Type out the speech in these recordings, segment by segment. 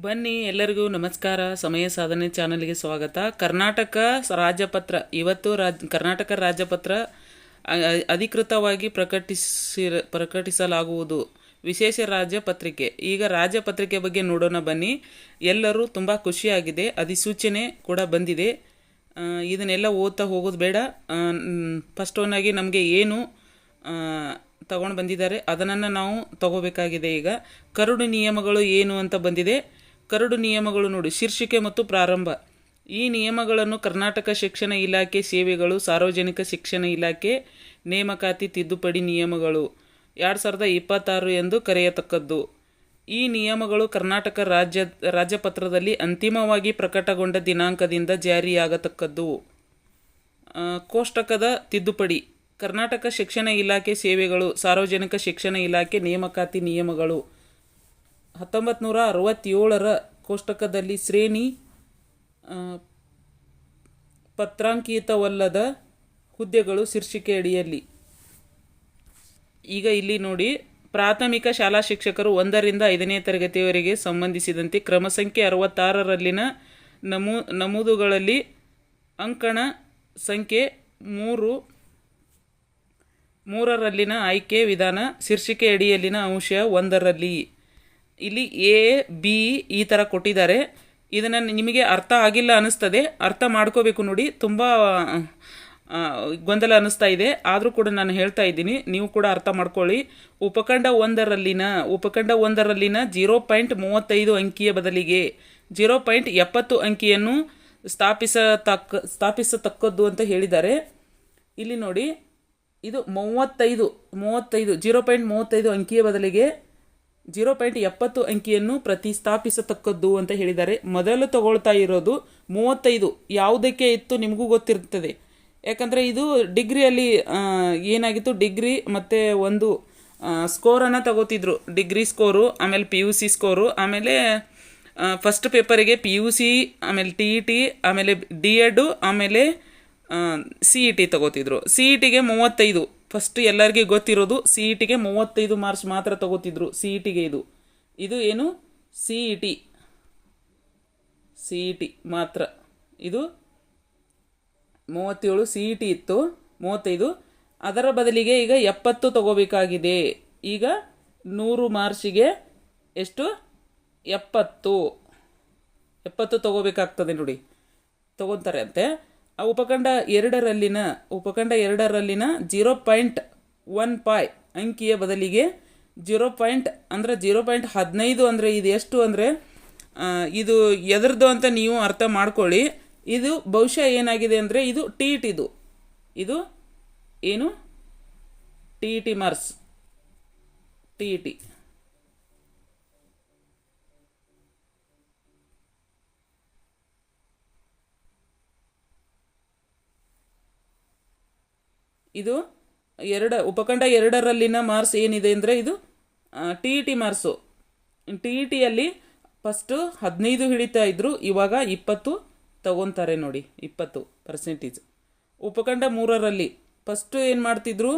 ಬನ್ನಿ ಎಲ್ಲರಿಗೂ ನಮಸ್ಕಾರ. ಸಮಯ ಸಾಧನೆ ಚಾನಲ್ಗೆ ಸ್ವಾಗತ. ಕರ್ನಾಟಕ ರಾಜಪತ್ರ, ಇವತ್ತು ರಾಜ್, ಕರ್ನಾಟಕ ಅ- ಅಧಿಕೃತವಾಗಿ ಪ್ರಕಟಿಸಿ ಪ್ರಕಟಿಸಲಾಗುವುದು. ವಿಶೇಷ ರಾಜ್ಯ ಪತ್ರಿಕೆ ಈಗ ರಾಜ್ಯ ಪತ್ರಿಕೆ ಬಗ್ಗೆ ನೋಡೋಣ ಬನ್ನಿ. ಎಲ್ಲರೂ ತುಂಬ ಖುಷಿಯಾಗಿದೆ. ಅಧಿಸೂಚನೆ ಕೂಡ ಬಂದಿದೆ. ಇದನ್ನೆಲ್ಲ ಓದ್ತಾ ಹೋಗೋದು ಬೇಡ. ಫಸ್ಟ್ ಆಗಿ ನಮಗೆ ಏನು ತಗೊಂಡು ಬಂದಿದ್ದಾರೆ ಅದನ್ನು ನಾವು ತಗೋಬೇಕಾಗಿದೆ ಈಗ. ಕರಡು ನಿಯಮಗಳು ಏನು ಅಂತ ಬಂದಿದೆ. ಕರಡು ನಿಯಮಗಳು ನೋಡಿ. ಶೀರ್ಷಿಕೆ ಮತ್ತು ಪ್ರಾರಂಭ. ಈ ನಿಯಮಗಳನ್ನು ಕರ್ನಾಟಕ ಶಿಕ್ಷಣ ಇಲಾಖೆ ಸೇವೆಗಳು, ಸಾರ್ವಜನಿಕ ಶಿಕ್ಷಣ ಇಲಾಖೆ, ನೇಮಕಾತಿ ತಿದ್ದುಪಡಿ ನಿಯಮಗಳು. ಎರಡು ಸಾವಿರದ ಇಪ್ಪತ್ತಾರು ಎಂದು ಕರೆಯತಕ್ಕದ್ದು. ಈ ನಿಯಮಗಳು ಕರ್ನಾಟಕ ರಾಜ್ಯ ರಾಜ್ಯಪತ್ರದಲ್ಲಿ ಅಂತಿಮವಾಗಿ ಪ್ರಕಟಗೊಂಡ ದಿನಾಂಕದಿಂದ ಜಾರಿಯಾಗತಕ್ಕದ್ದು. ಕೋಷ್ಟಕದ ತಿದ್ದುಪಡಿ. ಕರ್ನಾಟಕ ಶಿಕ್ಷಣ ಇಲಾಖೆ ಸೇವೆಗಳು, ಸಾರ್ವಜನಿಕ ಶಿಕ್ಷಣ ಇಲಾಖೆ ನೇಮಕಾತಿ ನಿಯಮಗಳು. ಹತ್ತೊಂಬತ್ತು ನೂರ ಅರವತ್ತೇಳರ ಕೋಷ್ಟಕದಲ್ಲಿ ಶ್ರೇಣಿ ಪತ್ರಾಂಕಿತವಲ್ಲದ ಹುದ್ದೆಗಳು ಶೀರ್ಷಿಕೆ ಅಡಿಯಲ್ಲಿ. ಈಗ ಇಲ್ಲಿ ನೋಡಿ, ಪ್ರಾಥಮಿಕ ಶಾಲಾ ಶಿಕ್ಷಕರು ಒಂದರಿಂದ ಐದನೇ ತರಗತಿಯವರೆಗೆ ಸಂಬಂಧಿಸಿದಂತೆ ಕ್ರಮ ಸಂಖ್ಯೆ ಅರವತ್ತಾರರಲ್ಲಿನ ನಮೂ, ನಮೂದುಗಳಲ್ಲಿ ಅಂಕಣ ಸಂಖ್ಯೆ ಮೂರು, ಮೂರರಲ್ಲಿನ ಆಯ್ಕೆ ವಿಧಾನ ಶೀರ್ಷಿಕೆ ಅಡಿಯಲ್ಲಿನ ಅಂಶ ಒಂದರಲ್ಲಿ. ಇಲ್ಲಿ ಎ ಬಿ ಈ ಥರ ಕೊಟ್ಟಿದ್ದಾರೆ. ಇದನ್ನು ನಿಮಗೆ ಅರ್ಥ ಆಗಿಲ್ಲ ಅನ್ನಿಸ್ತದೆ. ಅರ್ಥ ಮಾಡ್ಕೋಬೇಕು ನೋಡಿ. ತುಂಬ ಗೊಂದಲ ಅನ್ನಿಸ್ತಾ ಇದೆ. ಆದರೂ ಕೂಡ ನಾನು ಹೇಳ್ತಾ ಇದ್ದೀನಿ. ನೀವು ಕೂಡ ಅರ್ಥ ಮಾಡ್ಕೊಳ್ಳಿ. ಉಪಖಂಡ ಒಂದರಲ್ಲಿನ ಉಪಖಂಡ ಒಂದರಲ್ಲಿನ ಜೀರೋ ಪಾಯಿಂಟ್ ಮೂವತ್ತೈದು ಅಂಕಿಯ ಬದಲಿಗೆ ಜೀರೋ ಪಾಯಿಂಟ್ ಎಪ್ಪತ್ತು ಅಂಕಿಯನ್ನು ಸ್ಥಾಪಿಸತಕ್ಕ, ಸ್ಥಾಪಿಸತಕ್ಕದ್ದು ಅಂತ ಹೇಳಿದ್ದಾರೆ. ಇಲ್ಲಿ ನೋಡಿ. ಇದು ಮೂವತ್ತೈದು ಮೂವತ್ತೈದು, ಜೀರೋ ಪಾಯಿಂಟ್ ಮೂವತ್ತೈದು ಅಂಕಿಯ ಬದಲಿಗೆ ಜೀರೋ ಪಾಯಿಂಟ್ ಎಪ್ಪತ್ತು ಅಂಕಿಯನ್ನು ಪ್ರತಿಸ್ಥಾಪಿಸತಕ್ಕದ್ದು ಅಂತ ಹೇಳಿದ್ದಾರೆ. ಮೊದಲು ತಗೊಳ್ತಾ ಇರೋದು ಮೂವತ್ತೈದು. ಯಾವುದಕ್ಕೆ ಇತ್ತು ನಿಮಗೂ ಗೊತ್ತಿರ್ತದೆ. ಯಾಕಂದರೆ ಇದು ಡಿಗ್ರಿಯಲ್ಲಿ ಏನಾಗಿತ್ತು? ಡಿಗ್ರಿ ಮತ್ತು ಒಂದು ಸ್ಕೋರನ್ನು ತಗೋತಿದ್ರು. ಡಿಗ್ರಿ ಸ್ಕೋರು, ಆಮೇಲೆ ಪಿ ಯು ಸಿ ಸ್ಕೋರು, ಆಮೇಲೆ ಫಸ್ಟ್ ಪೇಪರಿಗೆ ಪಿ ಯು ಸಿ, ಆಮೇಲೆ ಟಿ ಇ ಟಿ, ಆಮೇಲೆ ಡಿ ಎಡು, ಆಮೇಲೆ ಸಿ ಇ ಟಿ ತಗೋತಿದ್ರು. ಸಿ ಇ ಟಿಗೆ ಮೂವತ್ತೈದು. ಫಸ್ಟ್ ಎಲ್ಲರಿಗೆ ಗೊತ್ತಿರೋದು ಸಿ ಇ ಟಿಗೆ ಮೂವತ್ತೈದು ಮಾರ್ಚ್ ಮಾತ್ರ ತಗೋತಿದ್ರು. ಸಿ ಇ ಟಿಗೆ ಇದು. ಇದು ಏನು? C E T C E T ಮಾತ್ರ. ಇದು ಮೂವತ್ತೇಳು ಸಿ ಇ ಟಿ ಇತ್ತು. ಮೂವತ್ತೈದು. ಅದರ ಬದಲಿಗೆ ಈಗ ಎಪ್ಪತ್ತು ತಗೋಬೇಕಾಗಿದೆ. ಈಗ ನೂರು ಮಾರ್ಚಿಗೆ ಎಷ್ಟು? ಎಪ್ಪತ್ತು. ಎಪ್ಪತ್ತು ತಗೋಬೇಕಾಗ್ತದೆ ನೋಡಿ. ತಗೊತಾರೆ ಅಂತೆ. ಆ ಉಪಖಂಡ ಎರಡರಲ್ಲಿನ ಉಪಖಂಡ ಎರಡರಲ್ಲಿನ ಜೀರೋ ಪಾಯಿಂಟ್ ಒನ್ ಪಾಯ್ ಅಂಕಿಯ ಬದಲಿಗೆ ಜೀರೋ ಪಾಯಿಂಟ್, ಅಂದರೆ ಜೀರೋ ಪಾಯಿಂಟ್ ಹದಿನೈದು ಅಂದರೆ ಇದು ಎಷ್ಟು ಅಂದರೆ ಇದು ಎದ್ರದ್ದು ಅಂತ ನೀವು ಅರ್ಥ ಮಾಡ್ಕೊಳ್ಳಿ. ಇದು ಬಹುಶಃ ಏನಾಗಿದೆ ಅಂದರೆ ಇದು ಟಿ ಇದು ಇದು ಏನು? T T marks. T T ಇದು ಎರಡ, ಉಪಖಂಡ ಎರಡರಲ್ಲಿನ ಮಾರ್ಕ್ಸ್ ಏನಿದೆ ಅಂದರೆ ಇದು T E T marks. T E ಟಿಯಲ್ಲಿ first ಹದಿನೈದು ಹಿಡಿತಾ ಇದ್ರು, ಇವಾಗ ಇಪ್ಪತ್ತು ತಗೊತಾರೆ ನೋಡಿ, ಇಪ್ಪತ್ತು ಪರ್ಸೆಂಟೇಜ್ ಉಪಖಂಡ ಮೂರರಲ್ಲಿ ಫಸ್ಟು ಏನು ಮಾಡ್ತಿದ್ರು,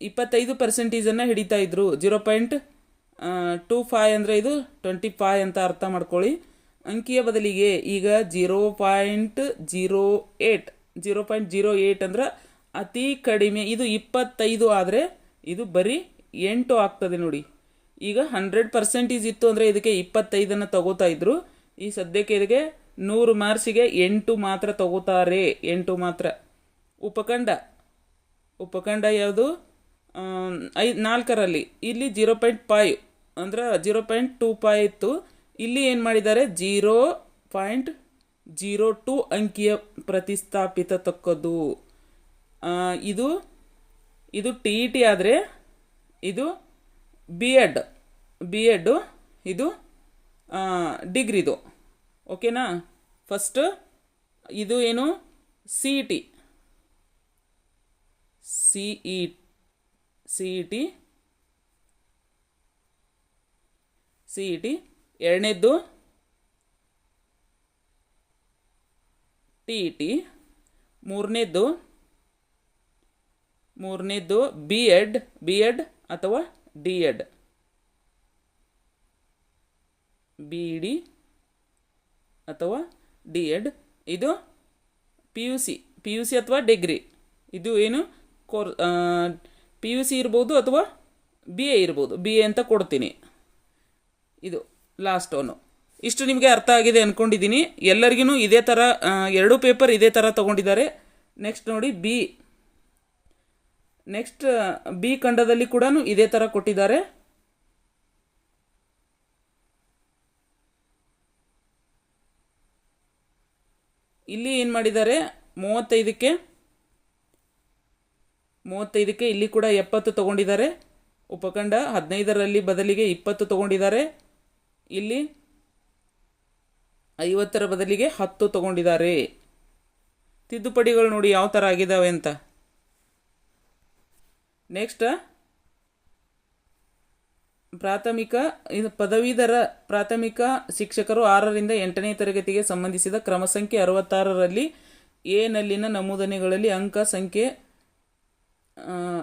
ಇಪ್ಪತ್ತೈದು ಪರ್ಸೆಂಟೇಜನ್ನು ಹಿಡಿತಾ ಇದ್ದರು ಜೀರೋ ಪಾಯಿಂಟ್ ಟೂ ಫೈ ಅಂದರೆ ಇದು ಟ್ವೆಂಟಿ ಫೈ ಅಂತ ಅರ್ಥ ಮಾಡ್ಕೊಳ್ಳಿ. ಅಂಕಿಯ ಬದಲಿಗೆ ಈಗ zero point zero eight zero point zero eight ಅಂದ್ರೆ ಅತಿ ಕಡಿಮೆ ಇದು ಇಪ್ಪತ್ತೈದು ಆದರೆ ಇದು ಬರೀ ಎಂಟು ಆಗ್ತದೆ ನೋಡಿ. ಈಗ ಹಂಡ್ರೆಡ್ ಪರ್ಸೆಂಟೇಜ್ ಇತ್ತು ಅಂದರೆ ಇದಕ್ಕೆ ಇಪ್ಪತ್ತೈದನ್ನು ತಗೋತಾ ಇದ್ರು. ಈ ಸದ್ಯಕ್ಕೆ ಇದಕ್ಕೆ ನೂರು ಮಾರ್ಕ್ಸಿಗೆ ಎಂಟು ಮಾತ್ರ ತಗೋತಾರೆ ಎಂಟು ಮಾತ್ರ. ಉಪಖಂಡ ಉಪಖಂಡ ಯಾವುದು? ಐ ನಾಲ್ಕರಲ್ಲಿ. ಇಲ್ಲಿ ಜೀರೋ ಪಾಯಿಂಟ್ ಫೈವ್ ಅಂದ್ರೆ ಜೀರೋ ಪಾಯಿಂಟ್ ಟೂ ಫೈ ಇತ್ತು. ಇಲ್ಲಿ ಏನು ಮಾಡಿದ್ದಾರೆ? ಜೀರೋ ಪಾಯಿಂಟ್ ಜೀರೋ ಟೂ ಅಂಕಿಯ ಪ್ರತಿಸ್ಥಾಪಿತತಕ್ಕದ್ದು. ಆ, ಇದು ಇದು ಟಿ ಇ ಟಿ ಆದರೆ ಇದು ಬಿ ಎಡ್ ಬಿ ಎಡ್ಡು ಇದು ಡಿಗ್ರಿದು ಓಕೆನಾ ಫಸ್ಟ್ ಇದು ಏನು? C E T C E C E T C E T ಎರಡನೇದ್ದು ಟಿ ಇ ಟಿ ಮೂರನೇದ್ದು ಮೂರನೇದ್ದು ಬಿ ಎಡ್ ಬಿ ಎಡ್ ಅಥವಾ ಡಿ ಎಡ್ ಬಿ ಡಿ ಅಥವಾ ಡಿ ಎಡ್ ಇದು P U C P U C ಅಥವಾ degree ಇದು ಏನು? Core P U C ಇರ್ಬೋದು ಅಥವಾ ಬಿ ಎ ಇರ್ಬೋದು. ಬಿ ಎ ಅಂತ ಕೊಡ್ತೀನಿ. ಇದು ಲಾಸ್ಟ್ ಒನು ಇಷ್ಟು ನಿಮಗೆ ಅರ್ಥ ಆಗಿದೆ ಅಂದ್ಕೊಂಡಿದ್ದೀನಿ ಎಲ್ಲರಿಗೂ ಇದೇ ಥರ ಎರಡೂ ಪೇಪರ್ ಇದೇ ಥರ ತೊಗೊಂಡಿದ್ದಾರೆ. ನೆಕ್ಸ್ಟ್ ನೋಡಿ ಬಿ ನೆಕ್ಸ್ಟ್ ಬಿ ಖಂಡದಲ್ಲಿ ಕೂಡ ಇದೇ ಥರ ಕೊಟ್ಟಿದ್ದಾರೆ. ಇಲ್ಲಿ ಏನು ಮಾಡಿದ್ದಾರೆ? ಮೂವತ್ತೈದಕ್ಕೆ ಮೂವತ್ತೈದಕ್ಕೆ ಇಲ್ಲಿ ಕೂಡ ಎಪ್ಪತ್ತು ತಗೊಂಡಿದ್ದಾರೆ. ಉಪಖಂಡ ಹದಿನೈದರಲ್ಲಿ ಬದಲಿಗೆ ಇಪ್ಪತ್ತು ತಗೊಂಡಿದ್ದಾರೆ. ಇಲ್ಲಿ ಐವತ್ತರ ಬದಲಿಗೆ ಹತ್ತು ತಗೊಂಡಿದ್ದಾರೆ. ತಿದ್ದುಪಡಿಗಳು ನೋಡಿ ಯಾವ ಥರ ಆಗಿದ್ದಾವೆ ಅಂತ. ನೆಕ್ಸ್ಟ್ ಪ್ರಾಥಮಿಕ ಪದವೀಧರ ಪ್ರಾಥಮಿಕ ಶಿಕ್ಷಕರು ಆರರಿಂದ ಎಂಟನೇ ತರಗತಿಗೆ ಸಂಬಂಧಿಸಿದ ಕ್ರಮ ಸಂಖ್ಯೆ ಅರವತ್ತಾರರಲ್ಲಿ ಎನಲ್ಲಿನ ನಮೂದನೆಗಳಲ್ಲಿ ಅಂಕ ಸಂಖ್ಯೆ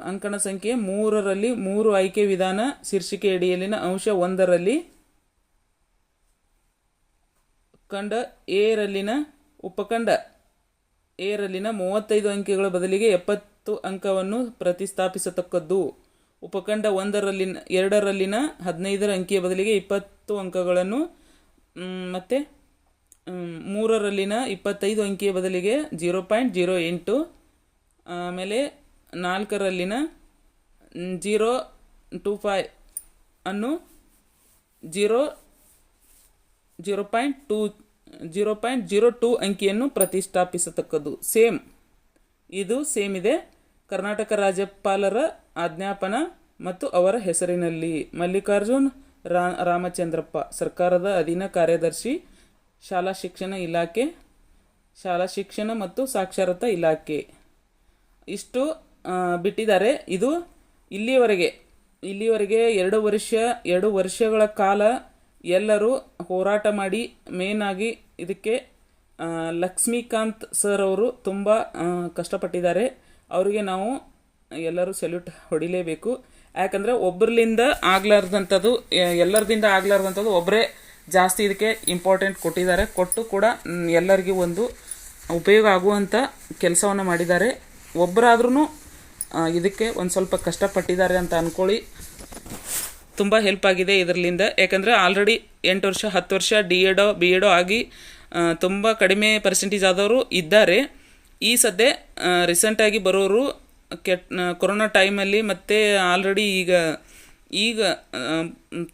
ಅಂಕಣ ಸಂಖ್ಯೆ ಮೂರರಲ್ಲಿ ಮೂರು ಆಯ್ಕೆ ವಿಧಾನ, ಶೀರ್ಷಿಕೆ ಅಡಿಯಲ್ಲಿನ ಅಂಶ ಒಂದರಲ್ಲಿ ಕಂಡ ಎರಲ್ಲಿನ ಉಪಖಂಡ ಎರಲ್ಲಿನ ಮೂವತ್ತೈದು ಅಂಕೆಗಳ ಬದಲಿಗೆ ಎಪ್ಪತ್ತು ಅಂಕವನ್ನು ಪ್ರತಿಸ್ಥಾಪಿಸತಕ್ಕದ್ದು. ಉಪಖಂಡ ಒಂದರಲ್ಲಿನ, ಎರಡರಲ್ಲಿನ ಹದಿನೈದರ ಅಂಕಿಯ ಬದಲಿಗೆ ಇಪ್ಪತ್ತು ಅಂಕಗಳನ್ನು ಮತ್ತು ಮೂರರಲ್ಲಿನ ಇಪ್ಪತ್ತೈದು ಅಂಕಿಯ ಬದಲಿಗೆ ಜೀರೋ ಪಾಯಿಂಟ್ ಜೀರೋ ಎಂಟು, ಆಮೇಲೆ ನಾಲ್ಕರಲ್ಲಿನ ಜೀರೋ ಟು ಫೈ ಅನ್ನು zero zero point two, zero point zero two ಅಂಕಿಯನ್ನು ಪ್ರತಿಷ್ಠಾಪಿಸತಕ್ಕದ್ದು ಸೇಮ್. ಇದು ಸೇಮ್ ಇದೆ. ಕರ್ನಾಟಕ ರಾಜ್ಯಪಾಲರ ಆಜ್ಞಾಪನ ಮತ್ತು ಅವರ ಹೆಸರಿನಲ್ಲಿ ಮಲ್ಲಿಕಾರ್ಜುನ್ ರಾ, ರಾಮಚಂದ್ರಪ್ಪ, ಸರ್ಕಾರದ ಅಧೀನ ಕಾರ್ಯದರ್ಶಿ, ಶಾಲಾ ಶಿಕ್ಷಣ ಇಲಾಖೆ, ಶಾಲಾ ಶಿಕ್ಷಣ ಮತ್ತು ಸಾಕ್ಷರತಾ ಇಲಾಖೆ. ಇಷ್ಟು ಬಿಟ್ಟಿದ್ದಾರೆ. ಇದು ಇಲ್ಲಿಯವರೆಗೆ ಇಲ್ಲಿಯವರೆಗೆ ಎರಡು ವರ್ಷ, ಎರಡು ವರ್ಷಗಳ ಕಾಲ ಎಲ್ಲರೂ ಹೋರಾಟ ಮಾಡಿ ಮೇನ್ ಆಗಿ ಇದಕ್ಕೆ ಲಕ್ಷ್ಮೀಕಾಂತ್ ಸರ್ ಅವರು ತುಂಬ ಕಷ್ಟಪಟ್ಟಿದ್ದಾರೆ. ಅವರಿಗೆ ನಾವು ಎಲ್ಲರೂ ಸೆಲ್ಯೂಟ್ ಹೊಡಿಲೇಬೇಕು. ಯಾಕಂದರೆ ಒಬ್ಬರಿಂದ ಆಗ್ಲಾರ್ದಂಥದ್ದು ಎಲ್ಲರದಿಂದ ಆಗ್ಲಾರ್ದಂಥದ್ದು ಒಬ್ಬರೇ ಜಾಸ್ತಿ ಇದಕ್ಕೆ ಇಂಪಾರ್ಟೆಂಟ್ ಕೊಟ್ಟಿದ್ದಾರೆ. ಕೊಟ್ಟು ಕೂಡ ಎಲ್ಲರಿಗೂ ಒಂದು ಉಪಯೋಗ ಆಗುವಂಥ ಕೆಲಸವನ್ನು ಮಾಡಿದ್ದಾರೆ. ಒಬ್ಬರಾದ್ರೂ ಇದಕ್ಕೆ ಒಂದು ಸ್ವಲ್ಪ ಕಷ್ಟಪಟ್ಟಿದ್ದಾರೆ ಅಂತ ಅಂದ್ಕೊಳ್ಳಿ ತುಂಬ ಹೆಲ್ಪ್ ಆಗಿದೆ ಇದರಿಂದ ಯಾಕಂದರೆ ಆಲ್ರೆಡಿ ಎಂಟು ವರ್ಷ, ಹತ್ತು ವರ್ಷ ಡಿ ಎಡೋ ಬಿ ಎಡೋ ಆಗಿ ತುಂಬ ಕಡಿಮೆ ಪರ್ಸೆಂಟೇಜ್ ಆದವರು ಇದ್ದಾರೆ. ಈ ಸದ್ಯ ರೀಸೆಂಟಾಗಿ ಬರೋರು ಕೆಟ್ ಕೊರೋನಾ ಟೈಮಲ್ಲಿ ಮತ್ತು ಆಲ್ರೆಡಿ ಈಗ ಈಗ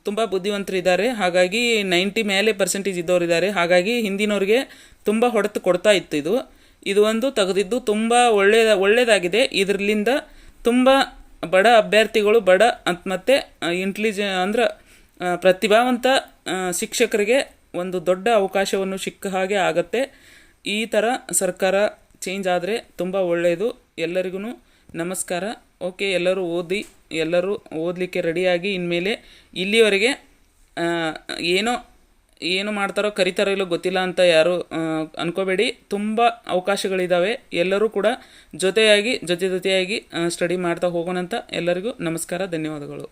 ತುಂಬ ಬುದ್ಧಿವಂತರಿದ್ದಾರೆ ಹಾಗಾಗಿ ನೈಂಟಿ ಮೇಲೆ ಪರ್ಸೆಂಟೇಜ್ ಇದ್ದವರಿದ್ದಾರೆ. ಹಾಗಾಗಿ ಹಿಂದಿನವ್ರಿಗೆ ತುಂಬ ಹೊಡೆತು ಕೊಡ್ತಾ ಇತ್ತು ಇದು. ಇದು ಒಂದು ತೆಗೆದಿದ್ದು ತುಂಬ ಒಳ್ಳೆಯ ಒಳ್ಳೆಯದಾಗಿದೆ ಇದರಿಂದ ತುಂಬ ಬಡ ಅಭ್ಯರ್ಥಿಗಳು, ಬಡ ಅಂತ ಮತ್ತು ಇಂಟೆಲಿಜೆ ಅಂದ್ರೆ ಪ್ರತಿಭಾವಂತ ಶಿಕ್ಷಕರಿಗೆ ಒಂದು ದೊಡ್ಡ ಅವಕಾಶವನ್ನು ಸಿಕ್ಕ ಹಾಗೆ ಆಗತ್ತೆ. ಈ ಥರ ಸರ್ಕಾರ ಚೇಂಜ್ ಆದರೆ ತುಂಬ ಒಳ್ಳೆಯದು ಎಲ್ಲರಿಗೂ ನಮಸ್ಕಾರ. ಓಕೆ ಎಲ್ಲರೂ ಓದಿ, ಎಲ್ಲರೂ ಓದಲಿಕ್ಕೆ ರೆಡಿಯಾಗಿ ಇನ್ಮೇಲೆ ಇಲ್ಲಿವರೆಗೆ ಏನೋ, ಏನು ಮಾಡ್ತಾರೋ ಕರಿತಾರೋ ಇಲ್ಲೋ ಗೊತ್ತಿಲ್ಲ ಅಂತ ಯಾರು ಅನ್ಕೋಬೇಡಿ. ತುಂಬ ಅವಕಾಶಗಳಿದ್ದಾವೆ ಎಲ್ಲರೂ ಕೂಡ ಜೊತೆಯಾಗಿ, ಜೊತೆ ಜೊತೆಯಾಗಿ ಸ್ಟಡಿ ಮಾಡ್ತಾ ಹೋಗೋಣಂತ ಎಲ್ಲರಿಗೂ ನಮಸ್ಕಾರ, ಧನ್ಯವಾದಗಳು.